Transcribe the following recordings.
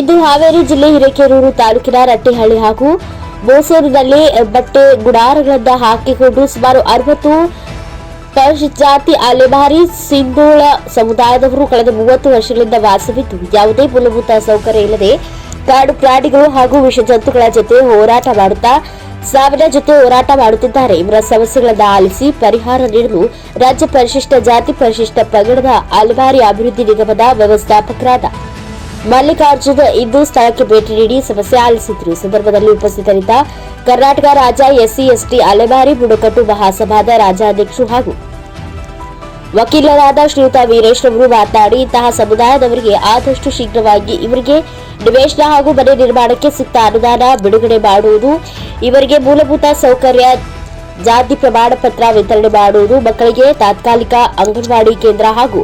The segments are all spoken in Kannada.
ಇಂದು ಹಾವೇರಿ ಜಿಲ್ಲೆ ಹಿರೇಕೆರೂರು ತಾಲೂಕಿನ ರಟ್ಟಿಹಳ್ಳಿ ಹಾಗೂ ಬೋಸೂರಿನಲ್ಲಿ ಬಟ್ಟೆ ಗುಡಾರಗಳಿಂದ ಹಾಕಿಕೊಂಡು ಸುಮಾರು ಅರವತ್ತು ಪರಿಶಿಷ್ಟ ಜಾತಿ ಅಲೆಮಾರಿ ಸಿಂಧೂಳ ಸಮುದಾಯದವರು ಕಳೆದ ಮೂವತ್ತು ವರ್ಷಗಳಿಂದ ವಾಸವಿದ್ದು, ಯಾವುದೇ ಮೂಲಭೂತ ಸೌಕರ್ಯ ಇಲ್ಲದೆ ಕಾಡು ಪ್ರಾಣಿಗಳು ಹಾಗೂ ವಿಷ ಜಂತುಗಳ ಜೊತೆ ಹೋರಾಟ ಮಾಡುತ್ತಾ, ಸಾವಿನ ಜೊತೆ ಹೋರಾಟ ಮಾಡುತ್ತಿದ್ದಾರೆ. ಇವರ ಸಮಸ್ಯೆಗಳನ್ನು ಆಲಿಸಿ ಪರಿಹಾರ ನೀಡಲು ರಾಜ್ಯ ಪರಿಶಿಷ್ಟ ಜಾತಿ ಪರಿಶಿಷ್ಟ ಪಂಗಡದ ಅಲೆಮಾರಿ ಅಭಿವೃದ್ಧಿ ನಿಗಮದ ವ್ಯವಸ್ಥಾಪಕರಾದ ಮಲ್ಲಿಕಾರ್ಜುನ್ ಇಂದು ಸ್ಥಳಕ್ಕೆ ಭೇಟಿ ನೀಡಿ ಸಮಸ್ಯೆ ಆಲಿಸಿದ್ರು. ಸಂದರ್ಭದಲ್ಲಿ ಉಪಸ್ಥಿತರಿದ್ದ ಕರ್ನಾಟಕ ರಾಜ್ಯ ಎಸ್ಸಿ, ಎಸ್ಟಿ, ಅಲೆಮಾರಿ, ಬುಡಕಟ್ಟು ಮಹಾಸಭಾದ ರಾಜ್ಯಾಧ್ಯಕ್ಷರು ಹಾಗೂ ವಕೀಲರಾದ ಶ್ರೀಯುತ ವೀರೇಶ್ ರವರು ಮಾತನಾಡಿ, ಇಂತಹ ಸಮುದಾಯದವರಿಗೆ ಆದಷ್ಟು ಶೀಘ್ರವಾಗಿ ಇವರಿಗೆ ನಿವೇಶನ ಹಾಗೂ ಮನೆ ನಿರ್ಮಾಣಕ್ಕೆ ಸಿಕ್ತ ಅನುದಾನ ಬಿಡುಗಡೆ ಮಾಡುವುದು, ಇವರಿಗೆ ಮೂಲಭೂತ ಸೌಕರ್ಯ, ಜಾತಿ ಪ್ರಮಾಣ ಪತ್ರ ವಿತರಣೆ ಮಾಡುವುದು, ಮಕ್ಕಳಿಗೆ ತಾತ್ಕಾಲಿಕ ಅಂಗನವಾಡಿ ಕೇಂದ್ರ ಹಾಗೂ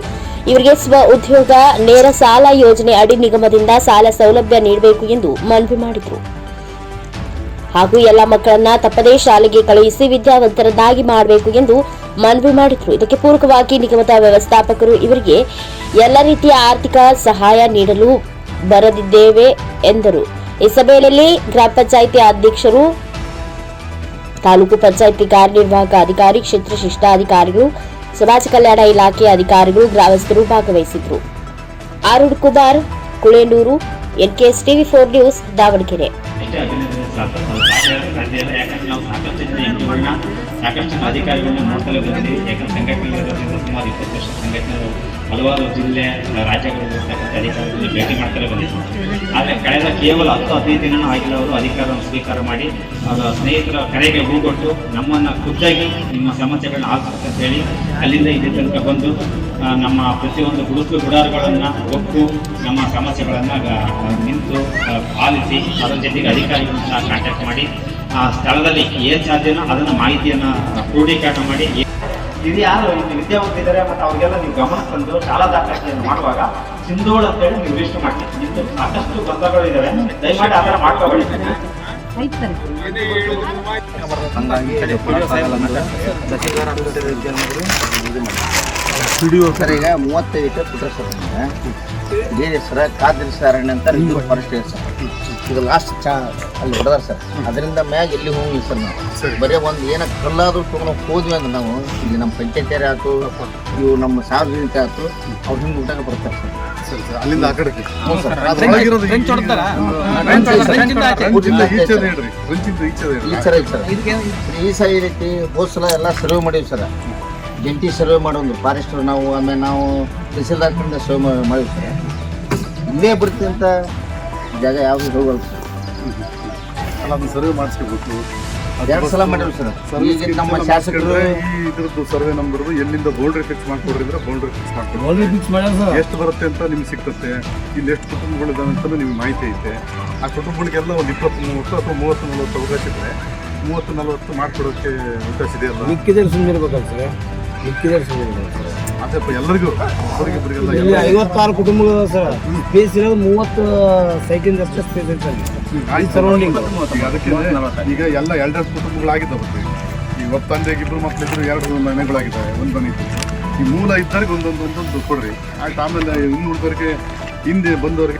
ಇವರಿಗೆ ಸ್ವ ಉದ್ಯೋಗ, ನೇರ ಸಾಲ ಯೋಜನೆ ಅಡಿ ನಿಗಮದಿಂದ ಸಾಲ ಸೌಲಭ್ಯ ನೀಡಬೇಕು ಎಂದು ಮನವಿ ಮಾಡಿದರು. ಹಾಗೂ ಎಲ್ಲ ಮಕ್ಕಳನ್ನ ತಪ್ಪದೇ ಶಾಲೆಗೆ ಕಳುಹಿಸಿ ವಿದ್ಯಾವಂತರನ್ನಾಗಿ ಮಾಡಬೇಕು ಎಂದು ಮನವಿ ಮಾಡಿದರು. ಇದಕ್ಕೆ ಪೂರಕವಾಗಿ ನಿಗಮದ ವ್ಯವಸ್ಥಾಪಕರು ಇವರಿಗೆ ಎಲ್ಲ ರೀತಿಯ ಆರ್ಥಿಕ ಸಹಾಯ ನೀಡಲು ಬರದಿದ್ದೇವೆ ಎಂದರು. ಈ ಸಭೆಯಲ್ಲಿ ಗ್ರಾಮ ಪಂಚಾಯಿತಿ ಅಧ್ಯಕ್ಷರು, ತಾಲೂಕು ಪಂಚಾಯಿತಿ ಕಾರ್ಯನಿರ್ವಾಹಕ ಅಧಿಕಾರಿ, ಕ್ಷೇತ್ರ ಶಿಷ್ಟಾಧಿಕಾರಿಗಳು ಸಮಾಜ ಕಲ್ಯಾಣ ಇಲಾಖೆ ಅಧಿಕಾರಿಗಳು ಗ್ರಾಮಸ್ಥರು ಭಾಗವಹಿಸಿದ್ರು. Arun Kumar, Kulenuru NKS TV four news, Davanagere. ಸಾಕಷ್ಟು ಅಧಿಕಾರಿಗಳನ್ನ ನೋಡ್ತಲೇ ಬಂದಿದ್ದೀವಿ. ಯಾಕಂದ್ರೆ ಸುಮಾರು ಇಪ್ಪತ್ತು ವರ್ಷ ಹಲವಾರು ಜಿಲ್ಲೆ ಭೇಟಿ ಮಾಡ್ತಲೇ ಬಂದಿದ್ದೀವಿ. ಕೇವಲ ಹತ್ತು ಹದಿನೈದು ದಿನ ಆಗಿಲ್ಲ. ಅಧಿಕಾರವನ್ನು ಸ್ವೀಕಾರ ಮಾಡಿ, ಅವರ ಸ್ನೇಹಿತರ ಕರೆಗೆ ಹೂಗೊಟ್ಟು ನಮ್ಮನ್ನು ಖುದ್ದಾಗಿ ನಿಮ್ಮ ಸಮಸ್ಯೆಗಳನ್ನ ಅಂತ ಹೇಳಿ ಅಲ್ಲಿಂದ ಇದೇ ತನಕ ಬಂದು ನಮ್ಮ ಪ್ರತಿಯೊಂದು ಗುರುತು ಗುಡಾರಗಳನ್ನು ಒಪ್ಪು, ನಮ್ಮ ಸಮಸ್ಯೆಗಳನ್ನು ನಿಂತು ಪಾಲಿಸಿ, ಅದರ ಜೊತೆಗೆ ಅಧಿಕಾರಿಗಳನ್ನ ಕಾಂಟ್ಯಾಕ್ಟ್ ಮಾಡಿ, ಆ ಸ್ಥಳದಲ್ಲಿ ಏನು ಸಾಧ್ಯನೋ ಅದನ್ನು ಮಾಹಿತಿಯನ್ನು ಕ್ರೋಢೀಕರಣ ಮಾಡಿ ಇದು ಯಾರು? ಇಲ್ಲಿ ವಿದ್ಯಾವಂತರಿದ್ದಾರೆ ಮತ್ತು ಅವರಿಗೆಲ್ಲ ನೀವು ಗಮನ ತಂದು ಶಾಲಾ ದಾಖಲಾತಿಯನ್ನು ಮಾಡುವಾಗ ಸಿಂಧೋಳ ಅಂತೇಳಿ ನೀವು ರಿಜಿಸ್ಟರ್ ಮಾಡಿ ನಿಮ್ದು ಸಾಕಷ್ಟು ಬಂಧಗಳು ಇದಾವೆ ದಯಮಾಡಿ ಆ ಥರ ಮಾಡ್ಕೋಬೇಡಿ ಹಂಗಾಗಿ ಈ ಮಾಡಿ ಸರ್ ಈಗ ಮೂವತ್ತೈದು ಪುಟ್ರ ಕೊಟ್ಟರೆ ಸರ್ ಬೇರೆ ಸರ ಕಾದ್ರಿಸ ಅರಣ್ಯ ಅಂತ ಇದು ಫಾರೆಸ್ಟ್ ಇದೆ ಸರ್. ಇದು ಲಾಸ್ಟ್ ಚಾ ಅಲ್ಲಿ ಹೊಡೆದಾರ ಸರ್. ಅದರಿಂದ ಮ್ಯಾಗ ಎಲ್ಲಿ ಹೋಗಿ ಸರ್ ನಾವು. ಬರೀ ಒಂದು ಏನ ಕಲ್ಲಾದ್ರೂ ತೊಗೊಂಡು ಹೋದ್ವಿ ಅಂದ್ರೆ ನಾವು. ಇಲ್ಲಿ ನಮ್ಮ ಪಂಚಾಯತಿಯರೇ ಆಯ್ತು ಇವು ನಮ್ಮ ಸಾರ್ವಜನಿಕ ಆಯ್ತು ಅವ್ರು ಹಿಂಗೆ ಊಟಕ್ಕೆ ಬರ್ತಾರೆ ಸರ್. ಅಲ್ಲಿಂದ ಆ ಈ ಹೇಳ್ರಿ. ಸರ ಈ ಸರ. ಈ ಸಲ ಈ ರೀತಿ ಹೋದ್ ಸಲ ಎಲ್ಲ ಸರ್ವ್ ಮಾಡೀವಿ ಸರ್. ಜಂಟಿ ಸರ್ವೆ ಮಾಡೋದು ಫಾರೆಸ್ಟ್ ನಾವು ಆಮೇಲೆ ನಾವು ತಹಸೀಲ್ದಾರ್ ಕಡೆಯಿಂದ ಸರ್ವೆ ಮಾಡಿದ್ರೆ ಸರ್ ಇಲ್ಲೇ ಬರ್ತಿಂತ ಜಾಗ ಯಾವುದು ಹೋಗಲ್ಲ ಸರ್. ಅದನ್ನ ಸರ್ವೆ ಮಾಡಿಸ್ಕೋಬೇಕು ಎರಡು ಸಲ ಮಾಡಿದ್ರು ಸರ್. ಈಗ ನಮ್ಮ ಶಾಸಕರು ಇದ್ರದ್ದು ಸರ್ವೆ ನಂಬರ್ ಎಲ್ಲಿಂದ ಬೌಂಡ್ರಿ ಫಿಕ್ಸ್ ಮಾಡ್ಕೊಡ್ರಿದ್ರೆ ಬೌಂಡ್ರಿ ಫಿಕ್ಸ್ ಮಾಡ್ಕೊಡ್ರಿ ಫಿಕ್ಸ್ ಸರ್. ಎಷ್ಟು ಬರುತ್ತೆ ಅಂತ ನಿಮ್ಗೆ ಸಿಗ್ತತ್ತೆ ಇಲ್ಲಿ ಎಷ್ಟು ಕುಟುಂಬಗಳು ಇದಾವೆ ಅಂತ ನಿಮ್ಗೆ ಮಾಹಿತಿ ಐತೆ. ಆ ಕುಟುಂಬಗಳಿಗೆಲ್ಲ ಒಂದು ಇಪ್ಪತ್ತು ಮೂವತ್ತು ಅಥವಾ ಮೂವತ್ತು ನಲವತ್ತು ಅವಕಾಶ ಇದ್ರೆ ಮೂವತ್ತು ನಲವತ್ತು ಮಾಡ್ಕೊಡೋಕೆ ಅವಕಾಶ ಇದೆಯಲ್ಲ? ಮಿಕ್ಕಿದ್ರೆ ಸುಮ್ಮನೆ ಇರ್ಬೇಕಲ್ಲ ಸರ್. ಅದೇಪ್ಪ ಎಲ್ಲರಿಗೂ. ಇಲ್ಲಿ ಐವತ್ತಾರು ಕುಟುಂಬಗಳು ಸರ್ ಸ್ಪೇಸ್ ಇರೋದು ಮೂವತ್ತು ಸೈಕಲ್ ಅಷ್ಟೇ ಸ್ಪೇಸ್ ಐತೆ ಅಲ್ಲಿ ಈಗ ಎಲ್ಲ ಎಲ್ಡರ್ಸ್ ಕುಟುಂಬಗಳಾಗಿದ್ದಾವೆ ಈಗ ಒಬ್ಬ ತಂದೆಗೆ ಇಬ್ಬರು ಮಕ್ಕಳಿದ್ರು ಎರಡು ಮನೆಗಳಾಗಿದ್ದಾವೆ ಒಂದು ಮನೆ. ಈ ಮೂಲ ಇದ್ದವ್ರಿಗೆ ಒಂದೊಂದು ಒಂದೊಂದು ಕೊಡ್ರಿ. ಆಯ್ತು ಆಮೇಲೆ ಇನ್ನು ಉಳಿದವರಿಗೆ ಹಿಂದೆ ಬಂದವರಿಗೆ